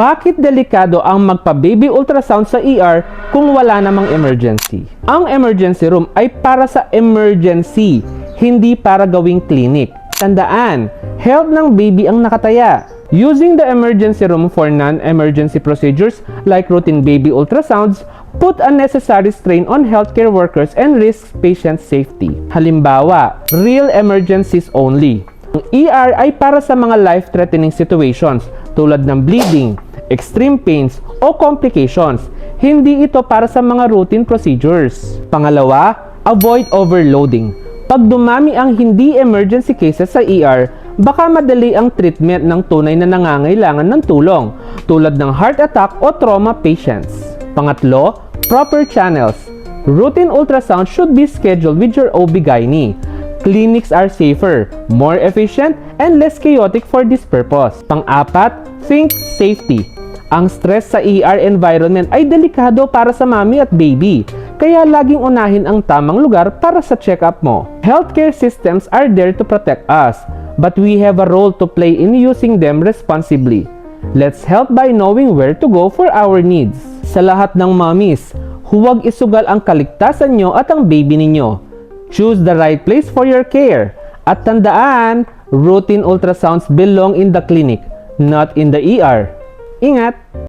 Bakit delikado ang magpa-baby ultrasound sa ER kung wala namang emergency? Ang emergency room ay para sa emergency, hindi para gawing clinic. Tandaan, health ng baby ang nakataya. Using the emergency room for non-emergency procedures like routine baby ultrasounds put unnecessary strain on healthcare workers and risks patient safety. Halimbawa, real emergencies only. Ang ER ay para sa mga life-threatening situations tulad ng bleeding, extreme pains, o complications. Hindi ito para sa mga routine procedures. Pangalawa, avoid overloading. Pag dumami ang hindi emergency cases sa ER, baka madali ang treatment ng tunay na nangangailangan ng tulong, tulad ng heart attack o trauma patients. Pangatlo, proper channels. Routine ultrasound should be scheduled with your OB-GYN. Clinics are safer, more efficient, and less chaotic for this purpose. Pang-apat, think safety. Ang stress sa ER environment ay delikado para sa mami at baby, kaya laging unahin ang tamang lugar para sa check-up mo. Healthcare systems are there to protect us, but we have a role to play in using them responsibly. Let's help by knowing where to go for our needs. Sa lahat ng mommies, huwag isugal ang kaligtasan nyo at ang baby ninyo. Choose the right place for your care. At tandaan, routine ultrasounds belong in the clinic, not in the ER. Ingat!